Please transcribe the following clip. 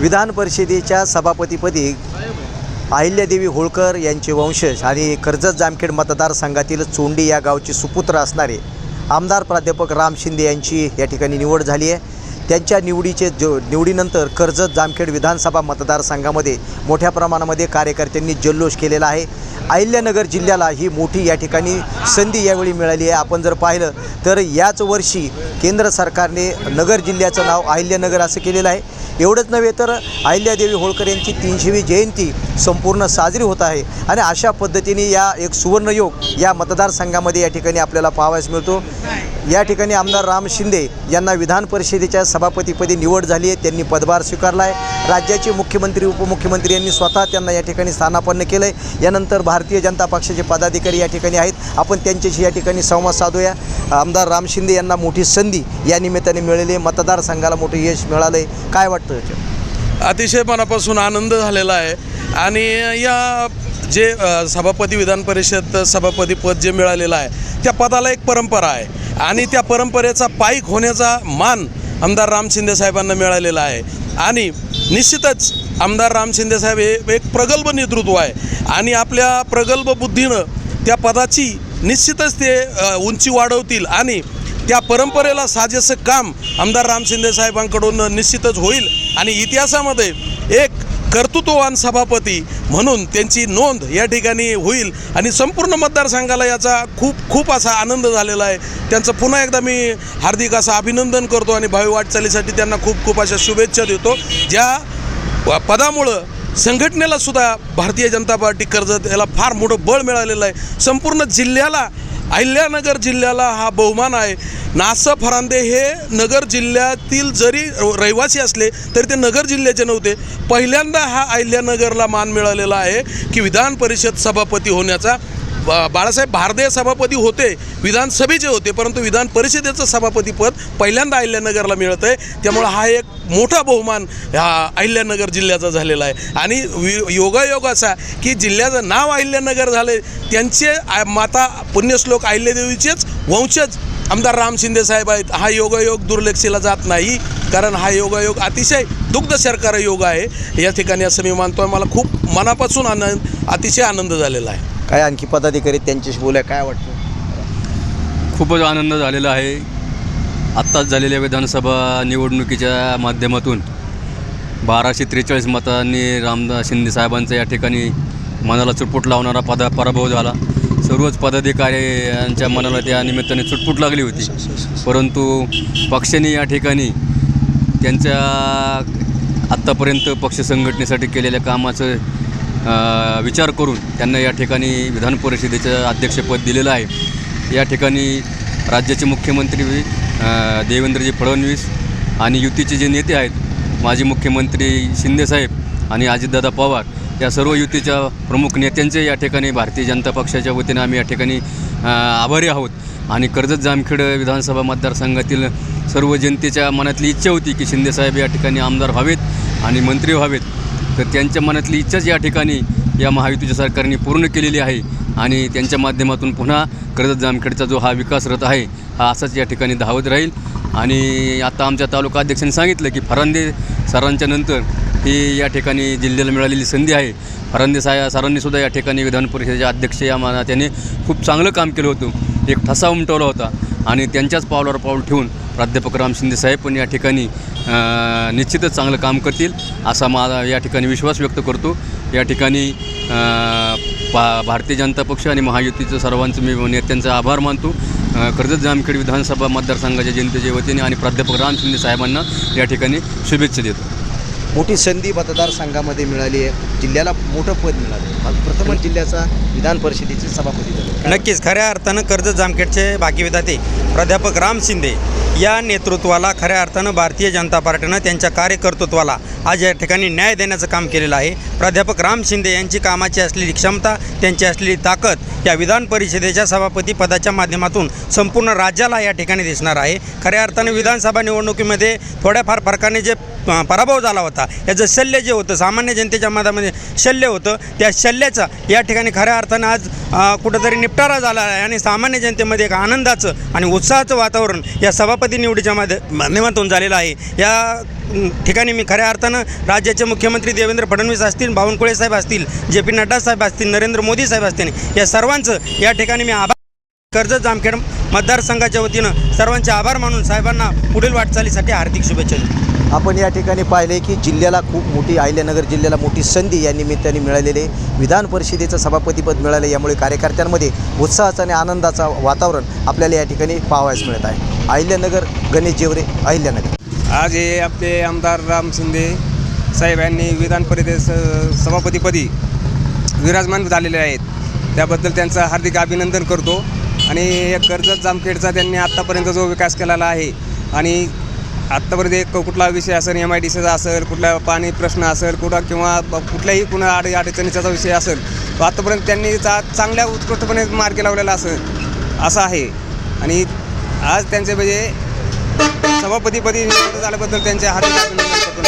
विधान परिषदेच्या सभापतीपदी अहिल्यादेवी होळकर यांचे वंशज आणि कर्जत जामखेड मतदारसंघातील चोंडी या गावचे सुपुत्र असणारे आमदार प्राध्यापक राम शिंदे यांची या ठिकाणी निवड झाली आहे. त्यांच्या निवडीचे जो निवडीनंतर कर्जत जामखेड विधानसभा मतदारसंघामध्ये मोठ्या प्रमाणामध्ये कार्यकर्त्यांनी जल्लोष केलेला आहे. अहिल्यानगर जिल्ह्याला ही मोठी या ठिकाणी संधी यावेळी मिळाली आहे. आपण जर पाहिलं तर याच वर्षी केंद्र सरकारने नगर जिल्ह्याचं नाव अहिल्यानगर असं केलेलं आहे. एवढंच नव्हे तर अहिल्यादेवी होळकर यांची तीनशेवी जयंती संपूर्ण साजरी होत आहे. आणि अशा पद्धतीने या एक सुवर्णयोग या मतदारसंघामध्ये या ठिकाणी आपल्याला पाहावयास मिळतो. या ठिकाणी आमदार राम शिंदे यांना विधान परिषदेच्या सभापतीपदी निवड झाली आहे. त्यांनी पदभार स्वीकारला आहे राज्याचे मुख्यमंत्री उपमुख्यमंत्री यांनी स्वतः त्यांना या ठिकाणी स्थानापन्न केलं आहे यानंतर भारतीय जनता पक्षाचे पदाधिकारी या ठिकाणी आहेत. आपण त्यांच्याशी या ठिकाणी संवाद साधूया. आमदार राम शिंदे यांना मोठी संधी या निमित्ताने मिळाली आहे. मतदारसंघाला मोठं यश मिळालं आहे काय वाटतं अतिशय मनापासून आनंद झालेला आहे. आणि या जे सभापती विधान परिषद सभापती पद जे मिळालेलं आहे त्या पदाला एक परंपरा आहे. आणि त्या परंपरेचा पाईक होण्याचा मान आमदार राम शिंदे साहेबांना मिळालेला आहे. आणि निश्चितच आमदार राम शिंदे साहेब हे एक प्रगल्भ नेतृत्व आहे. आणि आपल्या प्रगल्भ बुद्धीनं त्या पदाची निश्चितच ते उंची वाढवतील आणि त्या परंपरेला साजेसं काम आमदार राम शिंदे साहेबांकडून निश्चितच होईल. आणि इतिहासामध्ये एक कर्तृत्ववान सभापती म्हणून त्यांची नोंद या ठिकाणी होईल आणि संपूर्ण मतदारसंघाला याचा खूप खूप असा आनंद झालेला आहे. त्यांचं पुन्हा एकदा मी हार्दिक असं अभिनंदन करतो आणि भावी वाटचालीसाठी त्यांना खूप खूप अशा शुभेच्छा देतो. ज्या पदामुळं संघटनेला सुद्धा भारतीय जनता पार्टी कर्जत याला फार मोठं बळ मिळालेलं आहे. संपूर्ण जिल्ह्याला अहिल्यानगर जिल्ह्याला हा बहुमान आहे. नासा फरांदे हे नगर जिल्ह्यातील जरी रहिवासी असले तरी ते नगर जिल्ह्याचे नव्हते. पहिल्यांदा हा अहिल्यानगरला मान मिळालेला आहे की विधान परिषद सभापती होण्याचा. बाळासाहेब भारदे सभापती होते विधानसभेचे होते परंतु विधान परिषदेचं सभापतीपद पहिल्यांदा अहिल्यानगरला मिळत आहे त्यामुळं हा एक मोठा बहुमान ह्या अहिल्यानगर जिल्ह्याचा झालेला आहे. आणि वि योगायोग असा की जिल्ह्याचं नाव अहिल्यानगर झालं त्यांचे माता पुण्यश्लोक अहिल्यादेवीचेच वंशज आमदार राम शिंदे साहेब आहेत. हा योगायोग दुर्लक्षीला जात नाही कारण हा योगायोग अतिशय दुग्ध सरकार योग आहे. या ठिकाणी असं मी मानतो आहे मला खूप मनापासून आनंद अतिशय आनंद झालेला आहे. काय आणखी पदाधिकारी त्यांच्याशी बोलूया काय वाटतं? खूपच आनंद झालेला आहे. आत्ताच झालेल्या विधानसभा निवडणुकीच्या माध्यमातून बाराशे त्रेचाळीस मतांनी रामदास शिंदे साहेबांचा या ठिकाणी मनाला चुटपुट लावणारा पदा पराभव झाला. सर्वच पदाधिकारी यांच्या मनाला त्या निमित्ताने चुटपुट लागली होती. परंतु पक्षाने या ठिकाणी त्यांच्या आत्तापर्यंत पक्ष संघटनेसाठी केलेल्या कामाचं विचार करून त्यांना या ठिकाणी विधान परिषदेचं अध्यक्षपद दिलेलं आहे. या ठिकाणी राज्याचे मुख्यमंत्री देवेंद्रजी फडणवीस आणि युतीचे जे नेते आहेत माजी मुख्यमंत्री शिंदेसाहेब आणि अजितदादा पवार या सर्व युतीच्या प्रमुख नेत्यांचे या ठिकाणी भारतीय जनता पक्षाच्या वतीनं आम्ही या ठिकाणी आभारी आहोत. आणि कर्जत जामखेड विधानसभा मतदारसंघातील सर्व जनतेच्या मनातली इच्छा होती की शिंदेसाहेब या ठिकाणी आमदार व्हावेत आणि मंत्री व्हावेत. तर त्यांच्या मनातली इच्छाच या ठिकाणी या महायुतीच्या सरकारने पूर्ण केलेली आहे. आणि त्यांच्या माध्यमातून पुन्हा कर्जत जामखेडचा जो हा विकास रथ आहे हा असाच या ठिकाणी धावत राहील. आणि आता आमच्या तालुका अध्यक्षांनी सांगितलं की फरांदे सरांच्या नंतर ही या ठिकाणी जिल्ह्याला मिळालेली संधी आहे. फरांदे साया सरांनीसुद्धा या ठिकाणी विधान परिषदेचे अध्यक्ष या माना त्याने खूप चांगलं काम केलं होतं. एक ठसा उमटवला होता. आणि त्यांच्याच पावलावर पाऊल ठेवून प्राध्यापक राम शिंदे साहेब पण या ठिकाणी निश्चितच चांगलं काम करतील असा माझा या ठिकाणी विश्वास व्यक्त करतो. या ठिकाणी पा भारतीय जनता पक्ष आणि महायुतीचं सर्वांचं मी नेत्यांचा आभार मानतो. कर्जत जामखेड विधानसभा मतदारसंघाच्या जनतेच्या वतीने आणि प्राध्यापक राम शिंदे साहेबांना या ठिकाणी शुभेच्छा देतो. मोठी संधी मतदारसंघामध्ये मिळाली आहे. जिल्ह्याला मोठं पद मिळालं आज प्रथमच जिल्ह्याचा विधान परिषदेचे सभापती झाले. नक्कीच खऱ्या अर्थानं कर्ज जामखेडचे भाग्यविधाते प्राध्यापक राम शिंदे या नेतृत्वाला खऱ्या अर्थानं भारतीय जनता पार्टीनं त्यांच्या कार्यकर्तृत्वाला आज या ठिकाणी न्याय देण्याचं काम केलेलं आहे. प्राध्यापक राम शिंदे यांची कामाची असलेली क्षमता त्यांची असलेली ताकद या विधान परिषदेच्या सभापती पदाच्या माध्यमातून संपूर्ण राज्याला या ठिकाणी दिसणार आहे. खऱ्या अर्थानं विधानसभा निवडणुकीमध्ये थोड्याफार फरकाने जे पराभव झाला होता याचं शल्य जे होतं सामान्य जनतेच्या मतामध्ये शल्य होतं त्या शल्याचा या ठिकाणी खऱ्या अर्थानं आज कुठंतरी निपटारा झाला आहे आणि सामान्य जनतेमध्ये एक आनंदाचं आणि उत्साहाचं वातावरण या सभापती निवडीच्या माध्यमातून झालेलं आहे. या ठिकाणी मी खऱ्या अर्थानं राज्याचे मुख्यमंत्री देवेंद्र फडणवीस असतील बावनकुळे साहेब असतील जे पी नड्डा साहेब असतील नरेंद्र मोदी साहेब असतील या सर्वांचं या ठिकाणी मी आभार कर्जत जामखेड मतदारसंघाच्या वतीनं सर्वांचे आभार मानून साहेबांना पुढील वाटचालीसाठी हार्दिक शुभेच्छा देतो. आपण या ठिकाणी पाहिले की जिल्ह्याला खूप मोठी अहिल्यानगर जिल्ह्याला मोठी संधी या निमित्ताने मिळालेली आहे. विधान परिषदेचं सभापतीपद मिळालं यामुळे कार्यकर्त्यांमध्ये उत्साहाचं आणि आनंदाचं वातावरण आपल्याला या ठिकाणी पाहावयास मिळत आहे. अहिल्यानगर गणेश जेवरे अहिल्यानगर. आज हे आपले आमदार राम शिंदे साहेब यांनी विधान परिषद स- सभापतीपदी विराजमान झालेले आहेत. त्याबद्दल त्यांचं हार्दिक अभिनंदन करतो. आणि या कर्जत जामखेडचा त्यांनी आत्तापर्यंत जो विकास केलेला आहे आणि आत्तापर्यंत एक कुठला विषय असेल एम आय डी सीचा असेल कुठला पाणी प्रश्न असेल कुठं किंवा ब- कुठल्याही कुणा आड अडचणीचा विषय असेल तो आत्तापर्यंत त्यांनी चा चांगल्या उत्कृष्टपणे मार्गी लावलेला असेल असं आहे. आणि आज त्यांचे म्हणजे सभापतीपदी निवड झाल्याबद्दल त्यांच्या हार्दिक अभिनंदन करतो